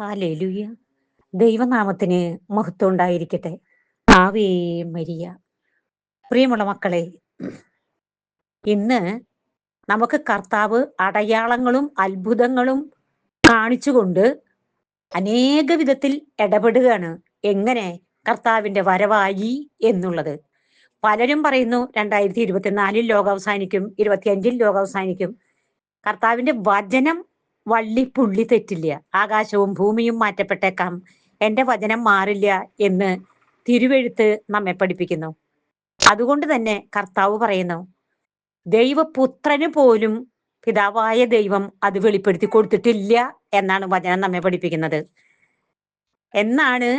Hallelujah. ദൈവനാമത്തിന് മഹത്വം ഉണ്ടായിരിക്കട്ടെ. ആവേ മരിയ. പ്രിയമുള്ള മക്കളെ ഇന്ന് നമുക്ക് കർത്താവ് അടയാളങ്ങളും അത്ഭുതങ്ങളും കാണിച്ചുകൊണ്ട് അനേക വിധത്തിൽ ഇടപെടുകയാണ്. എങ്ങനെ കർത്താവിന്റെ വരവായി എന്നുള്ളത്. പലരും പറയുന്നു രണ്ടായിരത്തി ഇരുപത്തിനാലിൽ ലോകാവസാനിക്കും ഇരുപത്തിയഞ്ചിൽ ലോകാവസാനിക്കും. കർത്താവിന്റെ വചനം വള്ളി പുള്ളി തെറ്റില്ല. ആകാശവും ഭൂമിയും മാറ്റപ്പെട്ടേക്കാം. എന്റെ വചനം മാറില്ല എന്ന് തിരുവെഴുത്ത് നമ്മെ പഠിപ്പിക്കുന്നു. അതുകൊണ്ട് തന്നെ കർത്താവ് പറയുന്നു ദൈവപുത്രന് പോലും പിതാവായ ദൈവം അത് വെളിപ്പെടുത്തി കൊടുത്തിട്ടില്ല എന്നാണ് വചനം നമ്മെ പഠിപ്പിക്കുന്നത്. എന്നാണ്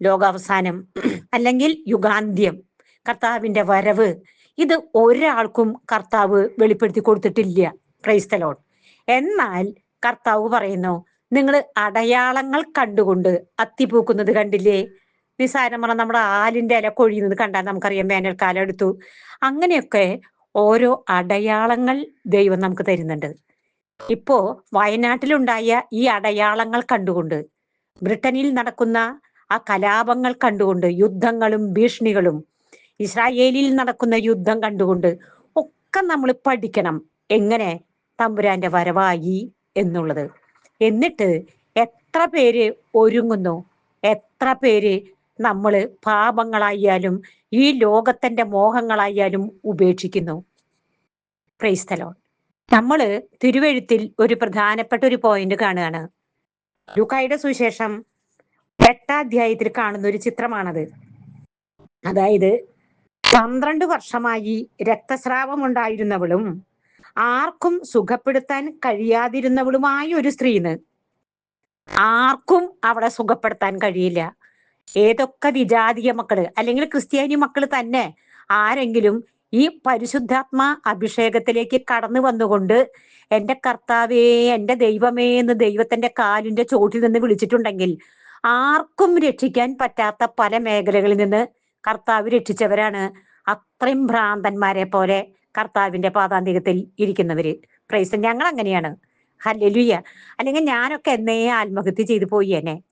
ലോകാവസാനം അല്ലെങ്കിൽ യുഗാന്ത്യം. കർത്താവിന്റെ വരവ്. ഇത് ഒരാൾക്കും കർത്താവ് വെളിപ്പെടുത്തി കൊടുത്തിട്ടില്ല. ക്രൈസ്തലോൺ എന്നാൽ കർത്താവ് പറയുന്നു നിങ്ങൾ അടയാളങ്ങൾ കണ്ടുകൊണ്ട് അത്തിപൂക്കുന്നത് കണ്ടില്ലേ? നിസാരം പറഞ്ഞാൽ നമ്മുടെ ആലിന്റെ ഇല കൊഴിയുന്നത് കണ്ടാൽ നമുക്കറിയാം വേനൽക്കാലം എടുത്തു. അങ്ങനെയൊക്കെ ഓരോ അടയാളങ്ങൾ ദൈവം നമുക്ക് തരുന്നുണ്ട്. ഇപ്പോ വയനാട്ടിലുണ്ടായ ഈ അടയാളങ്ങൾ കണ്ടുകൊണ്ട് ബ്രിട്ടനിൽ നടക്കുന്ന ആ കലാപങ്ങൾ കണ്ടുകൊണ്ട് യുദ്ധങ്ങളും ഭീഷണികളും ഇസ്രായേലിൽ നടക്കുന്ന യുദ്ധം കണ്ടുകൊണ്ട് ഒക്കെ നമ്മൾ പഠിക്കണം എങ്ങനെ തമ്പുരാന്റെ വരവായി എന്നുള്ളത്. എന്നിട്ട് എത്ര പേര് ഒരുങ്ങുന്നു? എത്ര പേര് നമ്മൾ പാപങ്ങളായാലും ഈ ലോകത്തിന്റെ മോഹങ്ങളായാലും ഉപേക്ഷിക്കുന്നു? ക്രൈസ്തലോ നമ്മൾ തിരുവഴുത്തിൽ ഒരു പ്രധാനപ്പെട്ട ഒരു പോയിന്റ് കാണുകയാണ്. ലുക്കായുടെ സുവിശേഷം എട്ടാധ്യായത്തിൽ കാണുന്ന ഒരു ചിത്രമാണത്. അതായത് പന്ത്രണ്ട് വർഷമായി രക്തസ്രാവം ഉണ്ടായിരുന്നവളും ആർക്കും സുഖപ്പെടുത്താൻ കഴിയാതിരുന്നവളുമായ ഒരു സ്ത്രീന്ന് ആർക്കും അവളെ സുഖപ്പെടുത്താൻ കഴിയില്ല. ഏതൊക്കെ വിജാതീയ മക്കൾ അല്ലെങ്കിൽ ക്രിസ്ത്യാനി മക്കൾ തന്നെ ആരെങ്കിലും ഈ പരിശുദ്ധാത്മ അഭിഷേകത്തിലേക്ക് കടന്നു വന്നുകൊണ്ട് എന്റെ കർത്താവേ എന്റെ ദൈവമേ എന്ന് ദൈവത്തിന്റെ കാലിന്റെ ചോട്ടിൽ നിന്ന് വിളിച്ചിട്ടുണ്ടെങ്കിൽ ആർക്കും രക്ഷിക്കാൻ പറ്റാത്ത പല മേഖലകളിൽ നിന്ന് കർത്താവ് രക്ഷിച്ചവരാണ്. അത്രയും ഭ്രാന്തന്മാരെ പോലെ കർത്താവിന്റെ പാതാന്തികത്തിൽ ഇരിക്കുന്നവര്. പ്രൈസ് ഞങ്ങൾ അങ്ങനെയാണ് ഹല്ലുയ്യ അല്ലെങ്കിൽ ഞാനൊക്കെ എന്നേ ആത്മഹത്യ ചെയ്തു പോയി എന്നെ.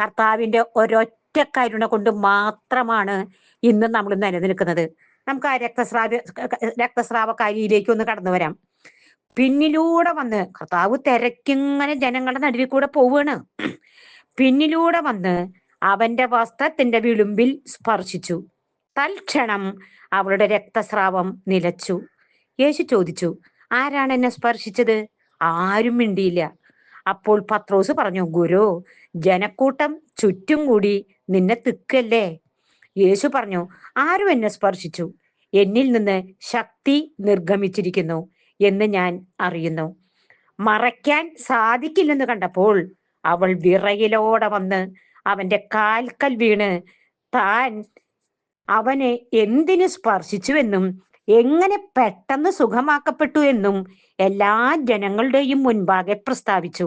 കർത്താവിന്റെ ഒരൊറ്റ കരുണ കൊണ്ട് മാത്രമാണ് ഇന്ന് നമ്മൾ നിലനിൽക്കുന്നത്. നമുക്ക് ആ രക്തസ്രാവ രക്തസ്രാവക്കാരിയിലേക്ക് ഒന്ന് കടന്നു വരാം. പിന്നിലൂടെ വന്ന് കർത്താവ് തിരക്കിങ്ങനെ ജനങ്ങളുടെ നടുവിൽ കൂടെ പോവുകയാണ് പിന്നിലൂടെ വന്ന് അവന്റെ വസ്ത്രത്തിന്റെ വിളുമ്പിൽ സ്പർശിച്ചു. തൽക്ഷണം അവളുടെ രക്തസ്രാവം നിലച്ചു. യേശു ചോദിച്ചു ആരാണ് എന്നെ സ്പർശിച്ചത്? ആരും മിണ്ടിയില്ല. അപ്പോൾ പത്രോസ് പറഞ്ഞു ഗുരു ജനക്കൂട്ടം ചുറ്റും കൂടി നിന്നെ തിക്കല്ലേ? യേശു പറഞ്ഞു ആരും എന്നെ സ്പർശിച്ചു. എന്നിൽ നിന്ന് ശക്തി നിർഗമിച്ചിരിക്കുന്നു എന്ന് ഞാൻ അറിയുന്നു. മറയ്ക്കാൻ സാധിക്കില്ലെന്ന് കണ്ടപ്പോൾ അവൾ വിറയിലോടെ വന്ന് അവന്റെ കാൽക്കൽ വീണ് താൻ അവനെ എന്തിനു സ്പർശിച്ചുവെന്നും എങ്ങനെ പെട്ടെന്ന് സുഖമാക്കപ്പെട്ടു എന്നും എല്ലാ ജനങ്ങളുടെയും മുൻപാകെ പ്രസ്താവിച്ചു.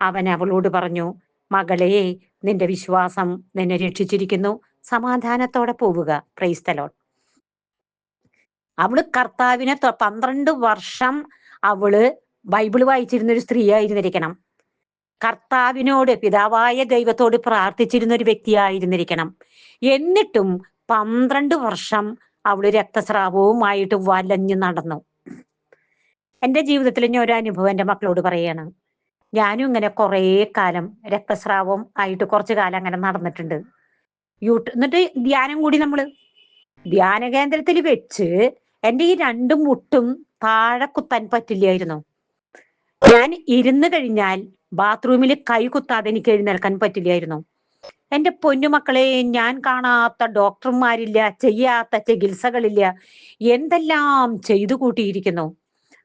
അവൻ അവളോട് പറഞ്ഞു മകളെ നിന്റെ വിശ്വാസം നിന്നെ രക്ഷിച്ചിരിക്കുന്നു. സമാധാനത്തോടെ പോവുക. പ്രൈസ്തലോൺ അവൾ കർത്താവിനെ പന്ത്രണ്ട് വർഷം അവൾ ബൈബിൾ വായിച്ചിരുന്ന ഒരു സ്ത്രീ ആയിരുന്നിരിക്കണം കർത്താവിനോട് പിതാവായ ദൈവത്തോട് പ്രാർത്ഥിച്ചിരുന്ന ഒരു വ്യക്തിയായിരുന്നിരിക്കണം. എന്നിട്ടും പന്ത്രണ്ട് വർഷം അവൾ രക്തസ്രാവവുമായിട്ട് വലഞ്ഞു നടന്നു. എന്റെ ജീവിതത്തിൽ ഞാൻ ഒരു അനുഭവം എന്റെ മക്കളോട് പറയാണ്. ഞാനും ഇങ്ങനെ കുറേ കാലം രക്തസ്രാവം ആയിട്ട് കുറച്ചു കാലം അങ്ങനെ നടന്നിട്ടുണ്ട്. യൂട്യൂബ് എന്നിട്ട് ധ്യാനം കൂടി നമ്മൾ ധ്യാന കേന്ദ്രത്തിൽ വെച്ച് എന്റെ ഈ രണ്ട് മുട്ടും താഴെ കുത്താൻ പറ്റില്ലായിരുന്നു. ഞാൻ ഇരുന്ന് കഴിഞ്ഞാൽ ബാത്റൂമിൽ കൈ കുത്താതെ എനിക്ക് എഴുന്നേൽക്കാൻ പറ്റില്ലായിരുന്നു. എന്റെ പൊന്നുമക്കളെ ഞാൻ കാണാത്ത ഡോക്ടർമാരില്ല ചെയ്യാത്ത ചികിത്സകളില്ല. എന്തെല്ലാം ചെയ്തു കൂട്ടിയിരിക്കുന്നു?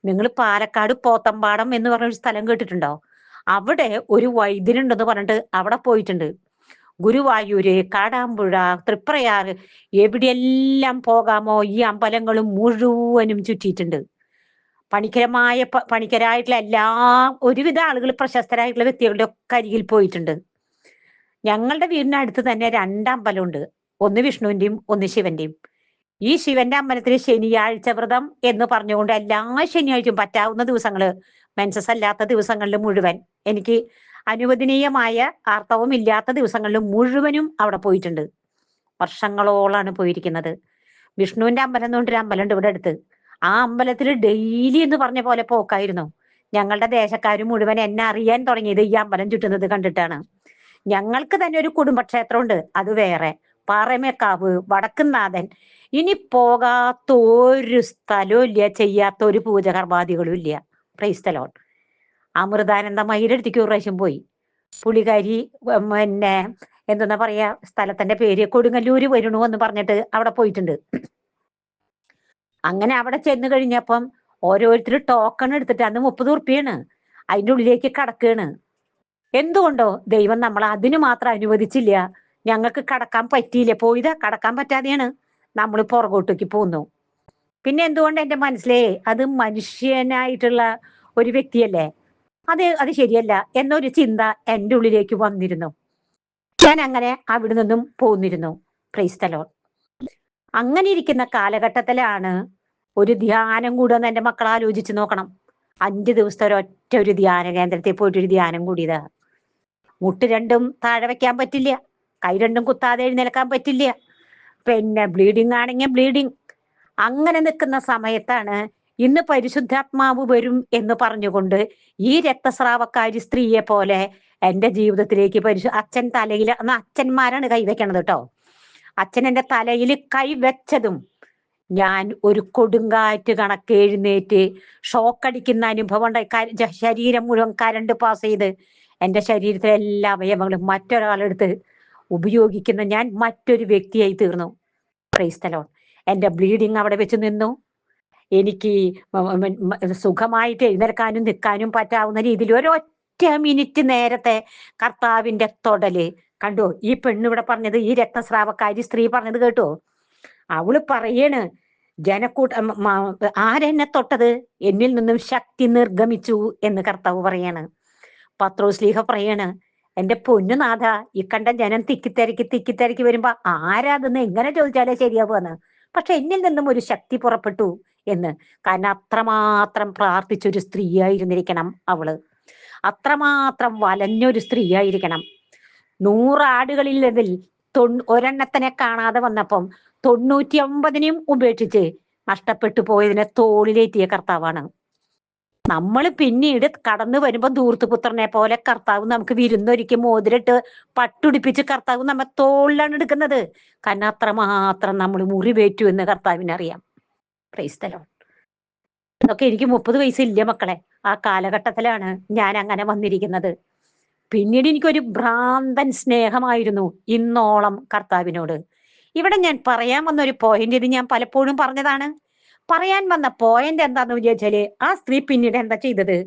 നിങ്ങൾ പാലക്കാട് പോത്തമ്പാടം എന്ന് പറഞ്ഞൊരു സ്ഥലം കേട്ടിട്ടുണ്ടോ? അവിടെ ഒരു വൈദ്യനുണ്ടെന്ന് പറഞ്ഞിട്ട് അവിടെ പോയിട്ടുണ്ട്. ഗുരുവായൂര് കാടാമ്പുഴ തൃപ്രയാറ് എവിടെയെല്ലാം പോകാമോ ഈ അമ്പലങ്ങളും മുഴുവനും ചുറ്റിയിട്ടുണ്ട്. പണിക്കരമായ പണിക്കരായിട്ടുള്ള എല്ലാ ഒരുവിധ ആളുകൾ പ്രശസ്തരായിട്ടുള്ള വ്യക്തികളുടെ ഒക്കെ അരികിൽ പോയിട്ടുണ്ട്. ഞങ്ങളുടെ വീടിന് അടുത്ത് തന്നെ രണ്ട് അമ്പലമുണ്ട് ഒന്ന് വിഷ്ണുവിന്റെയും ഒന്ന് ശിവന്റെയും. ഈ ശിവന്റെ അമ്പലത്തിൽ ശനിയാഴ്ച വ്രതം എന്ന് പറഞ്ഞുകൊണ്ട് എല്ലാ ശനിയാഴ്ചയും പറ്റാവുന്ന ദിവസങ്ങൾ മെൻസസ് അല്ലാത്ത ദിവസങ്ങളിൽ മുഴുവൻ. എനിക്ക് അനുവദനീയമായ ആർത്തവം ഇല്ലാത്ത ദിവസങ്ങളിൽ മുഴുവനും അവിടെ പോയിട്ടുണ്ട്. വർഷങ്ങളോളാണ് പോയിരിക്കുന്നത്. വിഷ്ണുവിന്റെ അമ്പലം എന്ന് പറഞ്ഞൊരു അമ്പലമുണ്ട് ഇവിടെ അടുത്ത്. ആ അമ്പലത്തിൽ ഡെയിലി എന്ന് പറഞ്ഞ പോലെ പോക്കായിരുന്നു. ഞങ്ങളുടെ ദേശക്കാർ മുഴുവൻ എന്നെ അറിയാൻ തുടങ്ങിയത് ഈ അമ്പലം ചുറ്റുന്നത് കണ്ടിട്ടാണ്. ഞങ്ങൾക്ക് തന്നെ ഒരു കുടുംബക്ഷേത്രമുണ്ട്. അത് വേറെ. പാറമേക്കാവ് വടക്കുന്നാഥൻ ഇനി പോകാത്ത ഒരു സ്ഥലവും ഇല്ല ചെയ്യാത്ത ഒരു പൂജകർമാദികളും ഇല്ല ക്രൈസ്തലോൺ അമൃതാനന്ദ മയിലെടുത്തേക്ക് ഒരു പ്രാവശ്യം പോയി. പുളികാരി പിന്നെ എന്തെന്നാ പറയാ സ്ഥലത്തിന്റെ പേര് കൊടുങ്ങല്ലൂര് വരണു എന്ന് പറഞ്ഞിട്ട് അവിടെ പോയിട്ടുണ്ട്. അങ്ങനെ അവിടെ ചെന്ന് കഴിഞ്ഞപ്പം ഓരോരുത്തർ ടോക്കൺ എടുത്തിട്ട് അന്ന് മുപ്പത് ഉറുപ്പിയാണ്. അതിന്റെ ഉള്ളിലേക്ക് കടക്കാണ് എന്തുകൊണ്ടോ? ദൈവം നമ്മൾ അതിനു മാത്രം അനുവദിച്ചില്ല. ഞങ്ങൾക്ക് കടക്കാൻ പറ്റിയില്ല. പോയത് കടക്കാൻ പറ്റാതെയാണ് നമ്മൾ പുറകോട്ടേക്ക് പോന്നു പിന്നെ എന്തുകൊണ്ട് എന്റെ മനസ്സിലേ അത് മനുഷ്യനായിട്ടുള്ള ഒരു വ്യക്തിയല്ലേ? അത് അത് ശരിയല്ല എന്നൊരു ചിന്ത എന്റെ ഉള്ളിലേക്ക് വന്നിരുന്നു. ഞാൻ അങ്ങനെ അവിടെ നിന്നും പോന്നിരുന്നു. ക്രൈസ്തലോ അങ്ങനെ ഇരിക്കുന്ന കാലഘട്ടത്തിലാണ് ഒരു ധ്യാനം കൂടുമെന്ന് എന്റെ മക്കൾ ആലോചിച്ച് നോക്കണം. അഞ്ച് ദിവസത്തെ ഒരൊറ്റ ഒരു ധ്യാന കേന്ദ്രത്തിൽ പോയിട്ട് ഒരു ധ്യാനം കൂടിയതാ. മുട്ട് രണ്ടും താഴെ വെക്കാൻ പറ്റില്ല. കൈ രണ്ടും കുത്താതെ എഴുന്നേൽക്കാൻ പറ്റില്ല. പിന്നെ ബ്ലീഡിങ് ആണെങ്കിൽ ബ്ലീഡിങ് അങ്ങനെ നിൽക്കുന്ന സമയത്താണ് ഇന്ന് പരിശുദ്ധാത്മാവ് വരും എന്ന് പറഞ്ഞുകൊണ്ട് ഈ രക്തസ്രാവക്കാരി സ്ത്രീയെ പോലെ എന്റെ ജീവിതത്തിലേക്ക് പരിശു അച്ഛൻ തലയിൽ അന്ന് അച്ഛന്മാരാണ് കൈവയ്ക്കണത് കേട്ടോ. അച്ഛൻ എന്റെ തലയിൽ കൈവച്ചതും ഞാൻ ഒരു കൊടുങ്കാറ്റ് കണക്ക് എഴുന്നേറ്റ് ഷോക്കടിക്കുന്ന അനുഭവം ഉണ്ടായി. ശരീരം മുഴുവൻ കരണ്ട് പാസ് ചെയ്ത് എന്റെ ശരീരത്തിലെ എല്ലാ അവയവങ്ങളും മറ്റൊരാളെടുത്ത് ഉപയോഗിക്കുന്ന ഞാൻ മറ്റൊരു വ്യക്തിയായി തീർന്നു. ക്രൈസ്തലോൺ എന്റെ ബ്ലീഡിങ് അവിടെ വെച്ച് നിന്നു. എനിക്ക് സുഖമായിട്ട് എഴുന്നേൽക്കാനും നിൽക്കാനും പറ്റാവുന്ന രീതിയിൽ ഒരൊറ്റ മിനിറ്റ് നേരത്തെ കർത്താവിന്റെ തൊടൽ. കണ്ടോ? ഈ പെണ്ണ് ഇവിടെ പറഞ്ഞത് ഈ രക്തസ്രാവക്കാരി സ്ത്രീ പറഞ്ഞത് കേട്ടോ? അവൾ പറയണ് ജനക്കൂട്ട ആരെന്നെ തൊട്ടത്? എന്നിൽ നിന്നും ശക്തി നിർഗമിച്ചു എന്ന് കർത്താവ് പറയാണ്. പത്രോസ്ലീഹ പറയാണ് എന്റെ പൊന്നുനാഥ ഈ കണ്ട ജനം തിക്കിത്തിരക്കി തിക്കിത്തിരക്കി വരുമ്പോ ആരാതെന്ന് എങ്ങനെ ചോദിച്ചാലേ ശരിയാവുമെന്ന് പക്ഷെ എന്നിൽ നിന്നും ഒരു ശക്തി പുറപ്പെട്ടു എന്ന്. കാരണം അത്രമാത്രം പ്രാർത്ഥിച്ചൊരു സ്ത്രീയായിരുന്നിരിക്കണം അവൾ. അത്രമാത്രം വലഞ്ഞൊരു സ്ത്രീയായിരിക്കണം. നൂറാടുകളിൽ ഇതിൽ തൊ ഒരെണ്ണത്തിനെ കാണാതെ വന്നപ്പം തൊണ്ണൂറ്റി ഒമ്പതിനെയും ഉപേക്ഷിച്ച് നഷ്ടപ്പെട്ടു പോയതിനെ തോളിലേറ്റിയ കർത്താവാണ്. നമ്മൾ പിന്നീട് കടന്നു വരുമ്പോൾ ധൂർത്തുപുത്രനെ പോലെ കർത്താവ് നമുക്ക് വിരുന്നൊരുക്കി മോതിരിട്ട് പട്ടുടിപ്പിച്ച് കർത്താവ് നമ്മെ തോളിലാണ് എടുക്കുന്നത്. കാരണം അത്രമാത്രം നമ്മൾ മുറിവേറ്റു എന്ന് കർത്താവിനറിയാം. പ്രൈസ്തലോ ഇതൊക്കെ എനിക്ക് മുപ്പത് വയസ്സില്ല മക്കളെ. ആ കാലഘട്ടത്തിലാണ് ഞാൻ അങ്ങനെ വന്നിരിക്കുന്നത്. പിന്നീട് എനിക്കൊരു ഭ്രാന്തൻ സ്നേഹമായിരുന്നു ഇന്നോളം കർത്താവിനോട്. ഇവിടെ ഞാൻ പറയാൻ വന്ന ഒരു പോയിന്റ് ഇത് ഞാൻ പലപ്പോഴും പറഞ്ഞതാണ്. പറയാൻ വന്ന പോയിന്റ് എന്താന്ന് വിചാരിച്ചാൽ ആ സ്ത്രീ പിന്നീട് എന്താ ചെയ്തത്?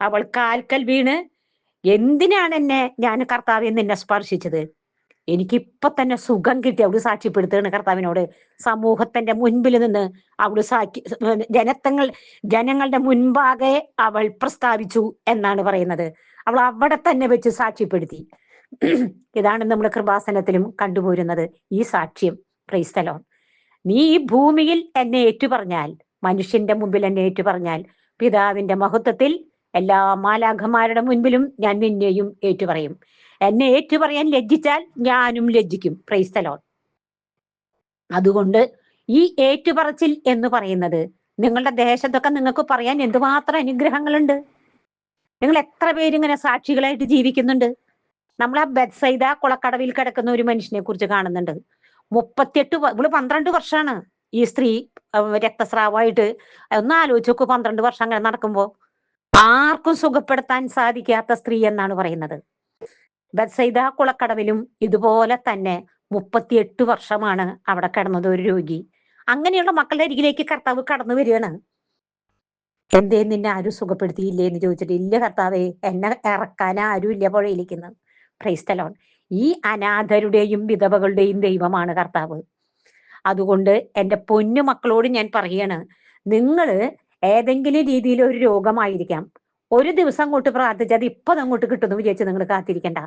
അവൾ കാൽക്കൽ വീണ്. എന്തിനാണ് എന്നെ ഞാൻ കർത്താവിൽ നിന്നെ സ്പർശിച്ചത്? എനിക്ക് ഇപ്പൊ തന്നെ സുഖം കിട്ടി അവൾ സാക്ഷ്യപ്പെടുത്തുകയാണ് കർത്താവിനോട്. സമൂഹത്തിന്റെ മുൻപിൽ നിന്ന് അവൾ സാക്ഷി ജനത്തങ്ങൾ ജനങ്ങളുടെ മുൻപാകെ അവൾ പ്രസ്താവിച്ചു എന്നാണ് പറയുന്നത്. അവൾ അവിടെ തന്നെ വെച്ച് സാക്ഷ്യപ്പെടുത്തി. ഇതാണ് നമ്മുടെ കൃപാസനത്തിലും കണ്ടുപോരുന്നത് ഈ സാക്ഷ്യം. ക്രൈസ്തലോൺ നീ ഈ ഭൂമിയിൽ എന്നെ ഏറ്റുപറഞ്ഞാൽ മനുഷ്യന്റെ മുമ്പിൽ എന്നെ ഏറ്റുപറഞ്ഞാൽ പിതാവിന്റെ മഹത്വത്തിൽ എല്ലാ മാലാഖമാരുടെ മുൻപിലും ഞാൻ നിന്നെയും ഏറ്റുപറയും. എന്നെ ഏറ്റുപറയാൻ ലജ്ജിച്ചാൽ ഞാനും ലജ്ജിക്കും. പ്രൈസ്തലോൺ അതുകൊണ്ട് ഈ ഏറ്റുപറച്ചിൽ എന്ന് പറയുന്നത് നിങ്ങളുടെ ദേശത്തൊക്കെ നിങ്ങൾക്ക് പറയാൻ എന്തുമാത്രം അനുഗ്രഹങ്ങളുണ്ട്? നിങ്ങൾ എത്ര പേരിങ്ങനെ സാക്ഷികളായിട്ട് ജീവിക്കുന്നുണ്ട്? നമ്മൾ ആ ബെത്സൈദ കുളക്കടവിൽ കിടക്കുന്ന ഒരു മനുഷ്യനെ കുറിച്ച് കാണുന്നുണ്ട്. മുപ്പത്തിയെട്ട് ഇവൾ പന്ത്രണ്ട് വർഷമാണ് ഈ സ്ത്രീ രക്തസ്രാവമായിട്ട്. ഒന്ന് ആലോചിച്ച് നോക്കൂ പന്ത്രണ്ട് വർഷം അങ്ങനെ നടക്കുമ്പോ ആർക്കും സുഖപ്പെടുത്താൻ സാധിക്കാത്ത സ്ത്രീ എന്നാണ് പറയുന്നത്. ബത്സൈദ കുളക്കടവിലും ഇതുപോലെ തന്നെ മുപ്പത്തിയെട്ട് വർഷമാണ് അവിടെ കിടന്നത് ഒരു രോഗി. അങ്ങനെയുള്ള മക്കളുടെ അരികിലേക്ക് കർത്താവ് കടന്നു വരികയാണ്. എന്തേ നിന്നെ ആരും സുഖപ്പെടുത്തിയില്ലേ എന്ന് ചോദിച്ചിട്ട് ഇല്ല കർത്താവേ എന്നെ ഇറക്കാൻ ആരും ഇല്ല പുഴയിലിരിക്കുന്നത് ക്രൈസ്തലോൺ ഈ അനാഥരുടെയും വിധവകളുടെയും ദൈവമാണ് കർത്താവ്. അതുകൊണ്ട് എന്റെ പൊന്നു മക്കളോട് ഞാൻ പറയാണ് നിങ്ങൾ ഏതെങ്കിലും രീതിയിൽ ഒരു രോഗമായിരിക്കാം. ഒരു ദിവസം അങ്ങോട്ട് പ്രാർത്ഥിച്ചത് ഇപ്പൊ അങ്ങോട്ട് കിട്ടുന്നു വിചാരിച്ച് നിങ്ങൾ കാത്തിരിക്കണ്ട.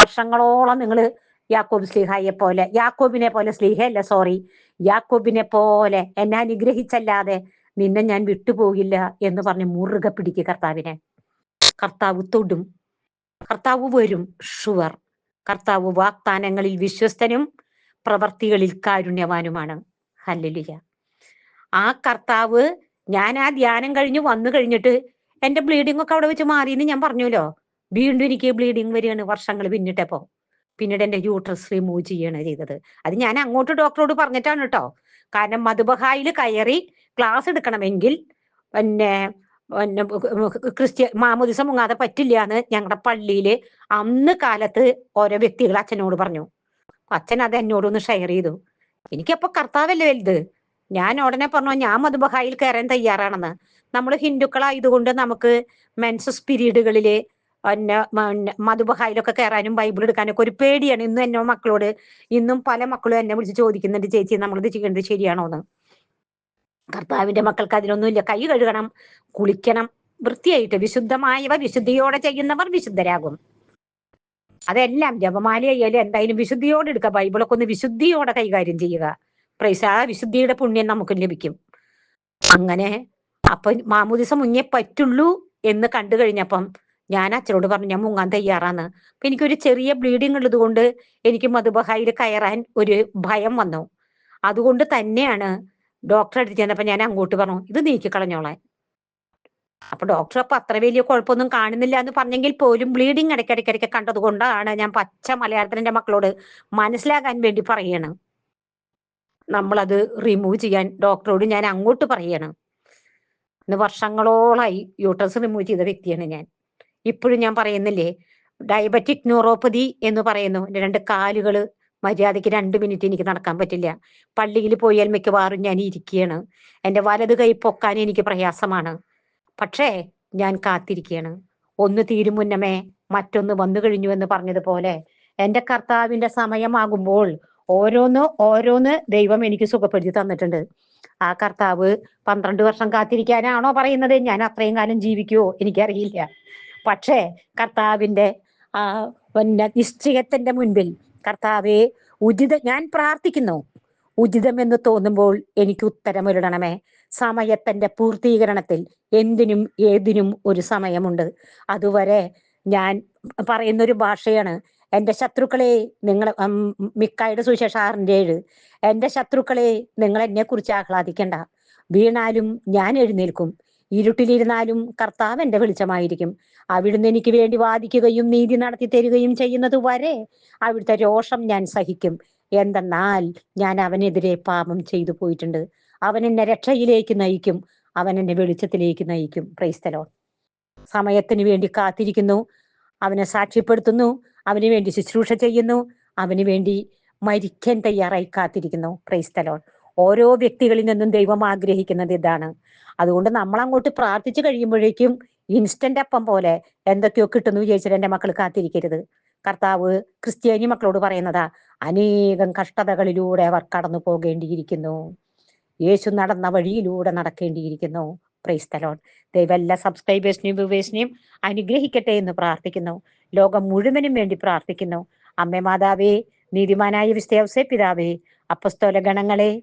വർഷങ്ങളോളം നിങ്ങൾ യാക്കോബ് സ്ലീഹായെ പോലെ യാക്കോബിനെ പോലെ സ്ലീഹയല്ല സോറി യാക്കോബിനെ പോലെ എന്നെ അനുഗ്രഹിച്ചല്ലാതെ നിന്നെ ഞാൻ വിട്ടുപോകില്ല എന്ന് പറഞ്ഞ് മുറുകെ പിടിക്കുക കർത്താവിനെ. കർത്താവ് തൊടും. കർത്താവ് വരും. ഷുവർ. കർത്താവ് വാഗ്ദാനങ്ങളിൽ വിശ്വസ്തനും പ്രവർത്തികളിൽ കാരുണ്യവാനുമാണ്. ഹല്ലുലിയ. ആ കർത്താവ് ഞാൻ ആ ധ്യാനം കഴിഞ്ഞ് വന്നു കഴിഞ്ഞിട്ട് എന്റെ ബ്ലീഡിംഗ് ഒക്കെ അവിടെ വെച്ച് മാറിയെന്ന് ഞാൻ പറഞ്ഞല്ലോ വീണ്ടും എനിക്ക് ബ്ലീഡിങ് വരികയാണ് വർഷങ്ങൾ പിന്നിട്ടപ്പോ പിന്നീട് എന്റെ യൂട്രസ് റിമൂവ് ചെയ്യാണ് ചെയ്തത്. അത് ഞാൻ അങ്ങോട്ട് ഡോക്ടറോട് പറഞ്ഞിട്ടാണ് കേട്ടോ. കാരണം മധുബഹായിൽ കയറി ക്ലാസ് എടുക്കണമെങ്കിൽ പിന്നെ പിന്നെ ക്രിസ്ത്യ മാമുദിസ മുങ്ങാതെ പറ്റില്ല എന്ന് ഞങ്ങളുടെ പള്ളിയിൽ അന്ന് കാലത്ത് ഓരോ വ്യക്തികൾ അച്ഛനോട് പറഞ്ഞു. അച്ഛൻ അത് എന്നോടൊന്ന് ഷെയർ ചെയ്തു. എനിക്കപ്പോ കർത്താവല്ലേ വലുത്? ഞാൻ ഉടനെ പറഞ്ഞു ഞാൻ മധുബഹായിൽ കയറാൻ തയ്യാറാണെന്ന്. നമ്മൾ ഹിന്ദുക്കളായതുകൊണ്ട് നമുക്ക് മെൻസസ് പീരീഡുകളിൽ മധുബഹായിലൊക്കെ കയറാനും ബൈബിൾ എടുക്കാനൊക്കെ ഒരു പേടിയാണ്. ഇന്നും എന്നോ മക്കളോട് ഇന്നും പല മക്കളും എന്നെ വിളിച്ച് ചോദിക്കുന്നുണ്ട് ചേച്ചി നമ്മളിത് ചെയ്യേണ്ടത് ശരിയാണോ എന്ന് കർത്താവിന്റെ മക്കൾക്ക് അതിനൊന്നുമില്ല. കൈ കഴുകണം കുളിക്കണം വൃത്തിയായിട്ട് വിശുദ്ധമായവ വിശുദ്ധിയോടെ ചെയ്യുന്നവർ വിശുദ്ധരാകും. അതെല്ലാം ജപമാല ആയാലും എന്തായാലും വിശുദ്ധിയോടെ എടുക്കുക. ബൈബിളൊക്കെ ഒന്ന് വിശുദ്ധിയോടെ കൈകാര്യം ചെയ്യുക. പ്രൈസ ആ വിശുദ്ധിയുടെ പുണ്യം നമുക്ക് ലഭിക്കും. അങ്ങനെ അപ്പൊ മാമുദിസ മുങ്ങേ പറ്റുള്ളൂ എന്ന് കണ്ടു കഴിഞ്ഞപ്പം ഞാൻ അച്ഛനോട് പറഞ്ഞു ഞാൻ മുങ്ങാൻ തയ്യാറാന്ന് അപ്പൊ എനിക്കൊരു ചെറിയ ബ്ലീഡിങ് ഉള്ളത് കൊണ്ട് എനിക്ക് മധുബഹായിൽ കയറാൻ ഒരു ഭയം വന്നു. അതുകൊണ്ട് തന്നെയാണ് ഡോക്ടറെ അടുത്ത് ചെന്നപ്പോ ഞാൻ അങ്ങോട്ട് പറഞ്ഞു ഇത് നീക്കി കളഞ്ഞോളാൻ. അപ്പൊ ഡോക്ടർ അപ്പൊ അത്ര വലിയ കുഴപ്പമൊന്നും കാണുന്നില്ല എന്ന് പറഞ്ഞെങ്കിൽ പോലും ബ്ലീഡിങ് ഇടയ്ക്കിടയ്ക്കിടയ്ക്ക് കണ്ടത് കൊണ്ടാണ് ഞാൻ പച്ച മലയാളത്തിൽ എന്റെ മക്കളോട് മനസ്സിലാകാൻ വേണ്ടി പറയണം. നമ്മളത് റിമൂവ് ചെയ്യാൻ ഡോക്ടറോട് ഞാൻ അങ്ങോട്ട് പറയണം. ഇന്ന് വർഷങ്ങളോളായി യൂട്രസ് റിമൂവ് ചെയ്ത വ്യക്തിയാണ് ഞാൻ. ഇപ്പോഴും ഞാൻ പറയുന്നില്ലേ ഡയബറ്റിക് ന്യൂറോപ്പതി എന്ന് പറയുന്നു. എന്റെ രണ്ട് കാലുകൾ മര്യാദയ്ക്ക് രണ്ട് മിനിറ്റ് എനിക്ക് നടക്കാൻ പറ്റില്ല. പള്ളിയിൽ പോയാൽ മിക്കവാറും ഞാൻ ഇരിക്കുകയാണ്. എന്റെ വലത് കൈ പൊക്കാൻ എനിക്ക് പ്രയാസമാണ്. പക്ഷേ ഞാൻ കാത്തിരിക്കുകയാണ്. ഒന്ന് തീരും മുന്നമേ മറ്റൊന്ന് വന്നു കഴിഞ്ഞു എന്ന് പറഞ്ഞതുപോലെ എന്റെ കർത്താവിന്റെ സമയമാകുമ്പോൾ ഓരോന്ന് ഓരോന്ന് ദൈവം എനിക്ക് സുഖപ്പെടുത്തി തന്നിട്ടുണ്ട്. ആ കർത്താവ് പന്ത്രണ്ട് വർഷം കാത്തിരിക്കാനാണോ പറയുന്നത്? ഞാൻ അത്രയും കാലം ജീവിക്കുമോ എനിക്കറിയില്ല. പക്ഷേ കർത്താവിന്റെ ആ നിശ്ചയത്തിന്റെ മുൻപിൽ കർത്താവെ ഉചിത ഞാൻ പ്രാർത്ഥിക്കുന്നു. ഉചിതമെന്ന് തോന്നുമ്പോൾ എനിക്ക് ഉത്തരമൊരിടണമേ. സമയത്തിന്റെ പൂർത്തീകരണത്തിൽ എന്തിനും ഏതിനും ഒരു സമയമുണ്ട്. അതുവരെ ഞാൻ പറയുന്നൊരു ഭാഷയാണ്. എന്റെ ശത്രുക്കളെ നിങ്ങൾ മിക്കായുടെ സുശേഷ ആറിന്റെ ഏഴ് എന്റെ ശത്രുക്കളെ നിങ്ങൾ എന്നെ കുറിച്ച് ആഹ്ലാദിക്കണ്ട. വീണാലും ഞാൻ എഴുന്നേൽക്കും. ഇരുട്ടിലിരുന്നാലും കർത്താവ് എന്റെ വെളിച്ചമായിരിക്കും. അവിടുന്ന് എനിക്ക് വേണ്ടി വാദിക്കുകയും നീതി നടത്തി തരികയും ചെയ്യുന്നത് വരെ അവിടുത്തെ രോഷം ഞാൻ സഹിക്കും. എന്തെന്നാൽ ഞാൻ അവനെതിരെ പാപം ചെയ്തു പോയിട്ടുണ്ട്. അവൻ എന്നെ രക്ഷയിലേക്ക് നയിക്കും. അവൻ എന്നെ വെളിച്ചത്തിലേക്ക് നയിക്കും. ക്രൈസ്തലോ സമയത്തിന് വേണ്ടി കാത്തിരിക്കുന്നു. അവനെ സാക്ഷ്യപ്പെടുത്തുന്നു. അവന് വേണ്ടി ശുശ്രൂഷ ചെയ്യുന്നു. അവന് വേണ്ടി മരിക്കാൻ തയ്യാറായി കാത്തിരിക്കുന്നു. ക്രൈസ്തലോൺ ഓരോ വ്യക്തികളിൽ നിന്നും ദൈവം ആഗ്രഹിക്കുന്നത് ഇതാണ്. അതുകൊണ്ട് നമ്മൾ അങ്ങോട്ട് പ്രാർത്ഥിച്ചു കഴിയുമ്പോഴേക്കും ഇൻസ്റ്റന്റ് അപ്പം പോലെ എന്തൊക്കെയോ കിട്ടുന്നു വിചാരിച്ചിട്ട് എന്റെ മക്കൾ കാത്തിരിക്കരുത്. കർത്താവ് ക്രിസ്ത്യാനി മക്കളോട് പറയുന്നതാ അനേകം കഷ്ടതകളിലൂടെ അവർ കടന്നു പോകേണ്ടിയിരിക്കുന്നു. യേശു നടന്ന വഴിയിലൂടെ നടക്കേണ്ടിയിരിക്കുന്നു. പ്രൈസ്തലോൺ ദൈവം എല്ലാ സബ്സ്ക്രൈബേഴ്സിനെയും വ്യൂവേഴ്സിനെയും അനുഗ്രഹിക്കട്ടെ എന്ന് പ്രാർത്ഥിക്കുന്നു. ലോകം മുഴുവനും വേണ്ടി പ്രാർത്ഥിക്കുന്നു. അമ്മേ മാതാവേ നീതിമാനായ വിശ്വസേ പിതാവേ അപ്പസ്തോല ഗണങ്ങളെ